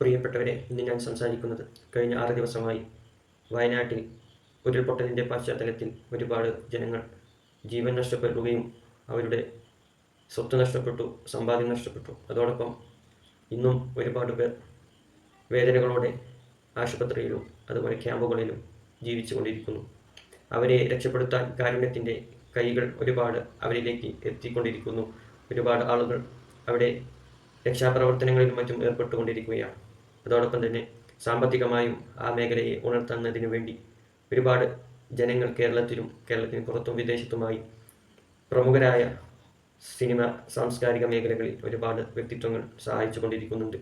പ്രിയപ്പെട്ടവരെ ഇന്ന് ഞാൻ സംസാരിക്കുന്നത് കഴിഞ്ഞ ആറ് ദിവസമായി വയനാട്ടിൽ ഉരുൾപൊട്ടലിന്റെ പശ്ചാത്തലത്തിൽ ഒരുപാട് ജനങ്ങൾ ജീവൻ നഷ്ടപ്പെടുകയും അവരുടെ സ്വത്ത് നഷ്ടപ്പെട്ടു സമ്പാദ്യം നഷ്ടപ്പെട്ടു. അതോടൊപ്പം ഇന്നും ഒരുപാട് പേർ വേദനകളോടെ ആശുപത്രിയിലും അതുപോലെ ക്യാമ്പുകളിലും ജീവിച്ചുകൊണ്ടിരിക്കുന്നു. അവരെ രക്ഷപ്പെടുത്താൻ കാരുണ്യത്തിന്റെ കൈകൾ ഒരുപാട് അവരിലേക്ക് എത്തിക്കൊണ്ടിരിക്കുന്നു. ഒരുപാട് ആളുകൾ അവിടെ രക്ഷാപ്രവർത്തനങ്ങളിലും മറ്റും ഏർപ്പെട്ടുകൊണ്ടിരിക്കുകയാണ്. അതോടൊപ്പം തന്നെ സാമ്പത്തികമായും ആ മേഖലയെ ഉണർത്തുന്നതിനു വേണ്ടി ഒരുപാട് ജനങ്ങൾ കേരളത്തിലും കേരളത്തിന് പുറത്തും വിദേശത്തുമായി പ്രമുഖരായ സിനിമ സാംസ്കാരിക മേഖലകളിൽ ഒരുപാട് വ്യക്തിത്വങ്ങൾ സഹായിച്ചു കൊണ്ടിരിക്കുന്നുണ്ട്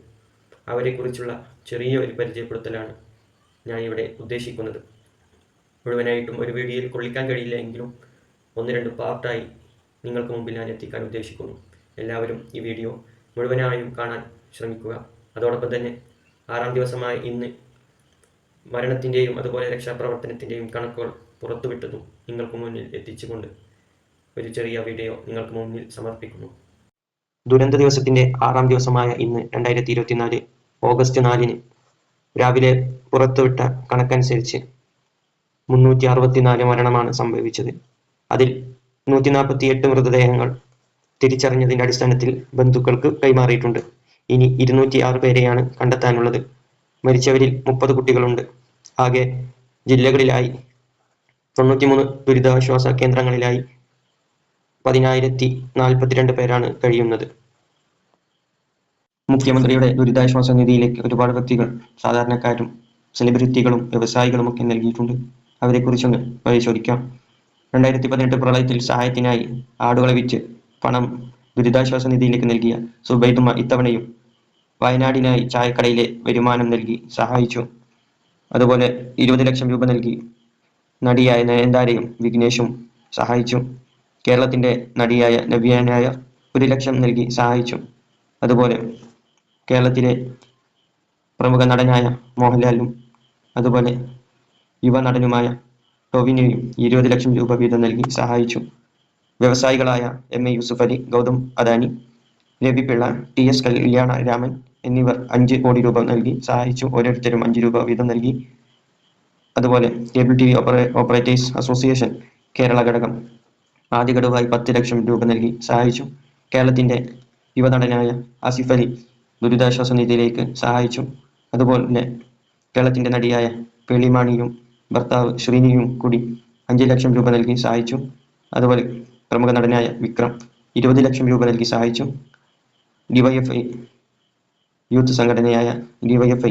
അവരെക്കുറിച്ചുള്ള ചെറിയ ഒരു പരിചയപ്പെടുത്തലാണ് ഞാൻ ഇവിടെ ഉദ്ദേശിക്കുന്നത്. മുഴുവനായിട്ടും ഒരു വീഡിയോയിൽ കൊള്ളിക്കാൻ കഴിയില്ല എങ്കിലും ഒന്ന് രണ്ട് പാർട്ടായി നിങ്ങൾക്ക് മുമ്പിൽ ഞാൻ എത്തിക്കാൻ ഉദ്ദേശിക്കുന്നു. എല്ലാവരും ഈ വീഡിയോ മുഴുവനായും കാണാൻ ശ്രമിക്കുക. അതോടൊപ്പം തന്നെ ആറാം ദിവസമായ ഇന്ന് മരണത്തിന്റെയും അതുപോലെ രക്ഷാപ്രവർത്തനത്തിന്റെയും കണക്കുകൾ പുറത്തുവിട്ടതും നിങ്ങൾക്ക് മുന്നിൽ എത്തിച്ചുകൊണ്ട് ഒരു ചെറിയ വീഡിയോ നിങ്ങൾക്ക് മുന്നിൽ സമർപ്പിക്കുന്നു. ദുരന്ത ദിവസത്തിന്റെ ആറാം ദിവസമായ ഇന്ന് രണ്ടായിരത്തി ഇരുപത്തിനാല് ഓഗസ്റ്റ് നാലിന് രാവിലെ പുറത്തുവിട്ട കണക്കനുസരിച്ച് മുന്നൂറ്റി അറുപത്തിനാല് മരണമാണ് സംഭവിച്ചത്. അതിൽ നൂറ്റി നാൽപ്പത്തി എട്ട് മൃതദേഹങ്ങൾ തിരിച്ചറിഞ്ഞതിന്റെ അടിസ്ഥാനത്തിൽ ബന്ധുക്കൾക്ക് കൈമാറിയിട്ടുണ്ട്. ഇനി ഇരുന്നൂറ്റി ആറ് പേരെയാണ് കണ്ടെത്താനുള്ളത്. മരിച്ചവരിൽ മുപ്പത് കുട്ടികളുണ്ട്. ആകെ ജില്ലകളിലായി തൊണ്ണൂറ്റിമൂന്ന് ദുരിതാശ്വാസ കേന്ദ്രങ്ങളിലായി പതിനായിരത്തി നാൽപ്പത്തിരണ്ട് പേരാണ് കഴിയുന്നത്. മുഖ്യമന്ത്രിയുടെ ദുരിതാശ്വാസ നിധിയിലേക്ക് ഒരുപാട് വ്യക്തികൾ സാധാരണക്കാരും സെലിബ്രിറ്റികളും വ്യവസായികളും ഒക്കെ നൽകിയിട്ടുണ്ട്. അവരെക്കുറിച്ചൊന്ന് പരിശോധിക്കാം. രണ്ടായിരത്തി പതിനെട്ട് പ്രളയത്തിൽ സഹായത്തിനായി ആടുകളെ വിറ്റ് പണം ദുരിതാശ്വാസ നിധിയിലേക്ക് നൽകിയ സുബൈദുമ ഇത്തവണയും വയനാടിനായി ചായക്കടയിലെ വരുമാനം നൽകി സഹായിച്ചു. അതുപോലെ ഇരുപത് ലക്ഷം രൂപ നൽകി നടിയായ നയൻതാരയും വിഘ്നേഷും സഹായിച്ചു. കേരളത്തിന്റെ നടിയായ നവ്യാനായ ഒരു ലക്ഷം നൽകി സഹായിച്ചു. അതുപോലെ കേരളത്തിലെ പ്രമുഖ നടനായ മോഹൻലാലും അതുപോലെ യുവ നടനുമായ ടൊവിനെയും ഇരുപത് ലക്ഷം രൂപ വീതം നൽകി സഹായിച്ചു. വ്യവസായികളായ M A Yusuf Ali Gautam Adani Ravi Pillai T S Kalyanaraman എന്നിവർ അഞ്ച് കോടി രൂപ നൽകി സഹായിച്ചു. ഓരോരുത്തരും അഞ്ച് രൂപ വീതം നൽകി. അതുപോലെ cable T V operators association Kerala ഘടകം ആദ്യ ഘടകമായി പത്ത് ലക്ഷം രൂപ നൽകി സഹായിച്ചു. കേരളത്തിന്റെ യുവനടനായ ആസിഫ് അലി ദുരിതാശ്വാസ നിധിയിലേക്ക് സഹായിച്ചു. അതുപോലെ കേരളത്തിന്റെ നടിയായ പേളിമാണിയും ഭർത്താവ് ശ്രീനിയും കൂടി അഞ്ച് ലക്ഷം രൂപ നൽകി സഹായിച്ചു. അതുപോലെ പ്രമുഖ നടനായ വിക്രം ഇരുപത് ലക്ഷം രൂപ നൽകി സഹായിച്ചു. ഡിവൈഎഫ്ഐ യൂത്ത് സംഘടനയായ ഡിവൈഎഫ്ഐ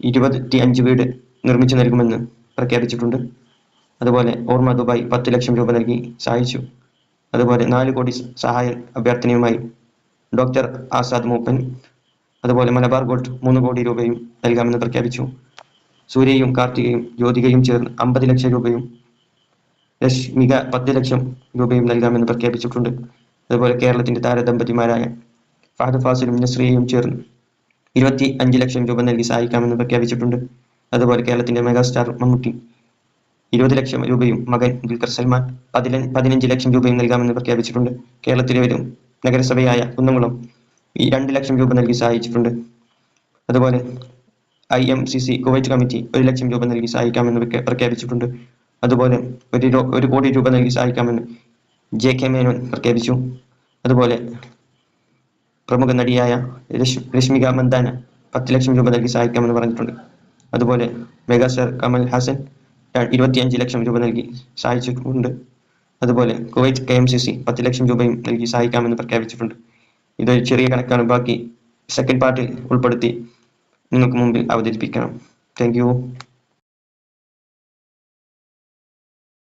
ഇരുപത്തി അഞ്ച് വീട് നിർമ്മിച്ചു നൽകുമെന്ന് പ്രഖ്യാപിച്ചിട്ടുണ്ട്. അതുപോലെ ഓർമ്മ ദുബായ് പത്ത് ലക്ഷം രൂപ നൽകി സഹായിച്ചു. അതുപോലെ നാല് കോടി സഹായ അഭ്യർത്ഥനയുമായി ഡോക്ടർ ആസാദ് മൂപ്പൻ അതുപോലെ മലബാർ ഗോൾഡ് മൂന്ന് കോടി രൂപയും നൽകാമെന്ന് പ്രഖ്യാപിച്ചു. സൂര്യയും കാർത്തികയും ജ്യോതികയും ചേർന്ന് അമ്പത് ലക്ഷം രൂപയും രശ്മിക പത്ത് ലക്ഷം രൂപയും നൽകാമെന്ന് പ്രഖ്യാപിച്ചിട്ടുണ്ട്. അതുപോലെ കേരളത്തിന്റെ താരദമ്പതിമാരായ ഫഹദ് ഫാസിലും നസ്രിയയും ചേർന്ന് ഇരുപത്തി അഞ്ച് ലക്ഷം രൂപ നൽകി സഹായിക്കാമെന്ന് പ്രഖ്യാപിച്ചിട്ടുണ്ട്. അതുപോലെ കേരളത്തിന്റെ മെഗാസ്റ്റാർ മമ്മൂട്ടി ഇരുപത് ലക്ഷം രൂപയും മകൻ ദുൽഖർ സൽമാൻ പതിന പതിനഞ്ച് ലക്ഷം രൂപയും നൽകാമെന്ന് പ്രഖ്യാപിച്ചിട്ടുണ്ട്. കേരളത്തിലെ ഒരു നഗരസഭയായ കുന്നംകുളം ഈ രണ്ട് ലക്ഷം രൂപ നൽകി സഹായിച്ചിട്ടുണ്ട്. അതുപോലെ I M C C Kuwait committee ഒരു ലക്ഷം രൂപ നൽകി സഹായിക്കാമെന്ന് പ്രഖ്യാപിച്ചിട്ടുണ്ട്. അതുപോലെ ഒരു ഒരു കോടി രൂപ നൽകി സഹായിക്കാമെന്ന് ജെ കെ മേനോൻ പ്രഖ്യാപിച്ചു. അതുപോലെ പ്രമുഖ നടിയായ രശ് രശ്മിക മന്ദാന പത്ത് ലക്ഷം രൂപ നൽകി സഹായിക്കാമെന്ന് പറഞ്ഞിട്ടുണ്ട്. അതുപോലെ മെഗാസ്റ്റാർ കമൽ ഹാസൻ ഇരുപത്തിയഞ്ച് ലക്ഷം രൂപ നൽകി സഹായിച്ചിട്ടുണ്ട്. അതുപോലെ Kuwait K M C C പത്ത് ലക്ഷം രൂപയും നൽകി സഹായിക്കാമെന്ന് പ്രഖ്യാപിച്ചിട്ടുണ്ട്. ഇതൊരു ചെറിയ കണക്കാണ്. ബാക്കി സെക്കൻഡ് പാർട്ടിൽ ഉൾപ്പെടുത്തി നിങ്ങൾക്ക് മുമ്പിൽ അവതരിപ്പിക്കണം. Thank you